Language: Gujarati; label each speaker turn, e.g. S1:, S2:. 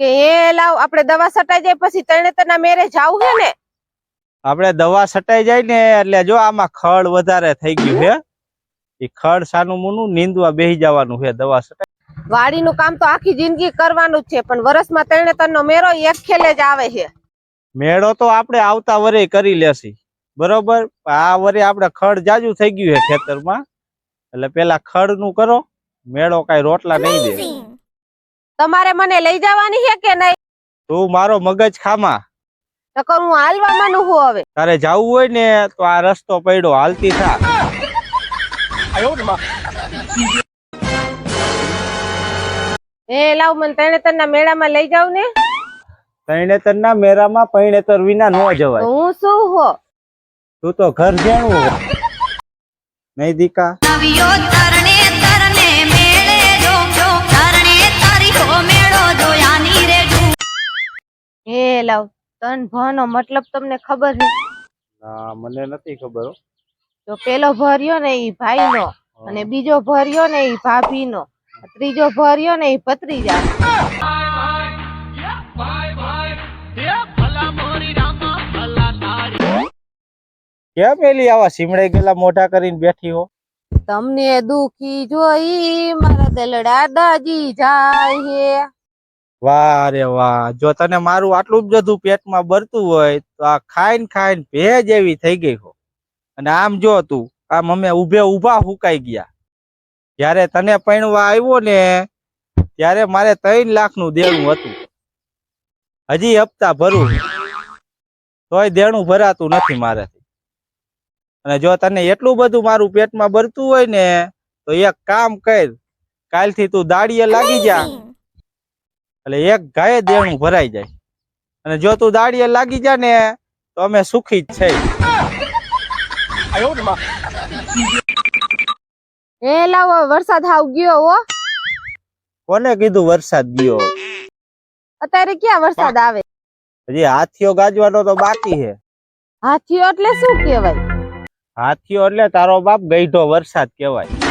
S1: કે એ લાવ આપણે દવા સટાઈ જાય પછી તરણેતરના મેરે જાવું હે ને?
S2: આપણે દવા સટાઈ જાય ને એટલે જો આમાં ખડ વધારે થઈ ગયું હે. એ ખડ સાનું મુનું નીંદવા બેહી જવાનું છે દવા સટાઈ.
S1: વાડીનું કામ તો આખી જિંદગી કરવાનું જ છે પણ વર્ષમાં તરણેતરનો મેરો એક ખેલે જ આવે છે
S2: મેળો તો આપણે આવતા વરે કરી લેશી. બરોબર? આ વરે આપણે ખડ જાજુ થઈ ગયું હે ખેતરમાં. એટલે પેલા ખડનું કરો મેળો કઈ રોટલા નહીં દે.
S1: તમારે મને લઈ જવાની છે કે નહીં?
S2: તું મારો મગજ ખામા.
S1: નકર હું હાલવા માંડું છું હવે.
S2: તારે જવું હોય ને તો આ રસ્તો પડ્યો હાલતી થા.
S1: એ લાવ મને તરણેતરના મેળામાં લઈ જાવ ને.
S2: તૈણેતર ના મેરામાં પૈણેતર વિના ન જવાય.
S1: હું શું હો?
S2: તું તો ઘર જેણું હો. નહીં દીકા.
S1: લાવ તન ભનો મતલબ તમને ખબર છે
S2: ના મને નથી ખબર હો.
S1: તો પેલો ભર્યો ને ઈ ભાઈનો અને બીજો ભર્યો ને ઈ ભાભીનો ત્રીજો ભર્યો ને ઈ ભત્રીજા.
S2: કેમ એલી આવા સીમડે ગયેલા મોઢા કરીને બેઠી હો?
S1: તમને દુખી જોઈ મારા દલડા દાજી જાય હે.
S2: વાહ રે વાહ. જો તને મારું આટલું જ બધું પેટમાં બરતું હોય, તો આ ખાઈને ખાઈને ભેજ એવી થઈ ગઈ હો. અને આમ જો તું, આમ અમે ઉભે ઊભા હુકાઈ ગયા. જ્યારે તને પૈણવા આવ્યો ને, ત્યારે મારે ત્રણ લાખનું દેણું હતું. હજી હપ્તા ભરું. તોય દેણું ભરાતું નથી મારાથી. અને જો તને એટલું બધું મારું પેટમાં બરતું હોય ને, તો એક કામ કર. કાલથી તું દાડીએ લાગી જા. એટલે એક ગાયે દેણું ભરાઈ જાય. અને જો તું દાડીએ લાગી જા ને તો અમે સુખી જ છે.
S1: એ લાવો વરસાદ હાવ ગયો હો.
S2: કોને કીધું વરસાદ ગયો?
S1: અત્યારે ક્યાં વરસાદ આવે?
S2: હજી હાથીઓ ગાજવાનો તો બાકી છે.
S1: હાથીઓ એટલે શું કહેવાય?
S2: હાથીઓ એટલે તારો બાપ ગઈઢો વરસાદ કહેવાય.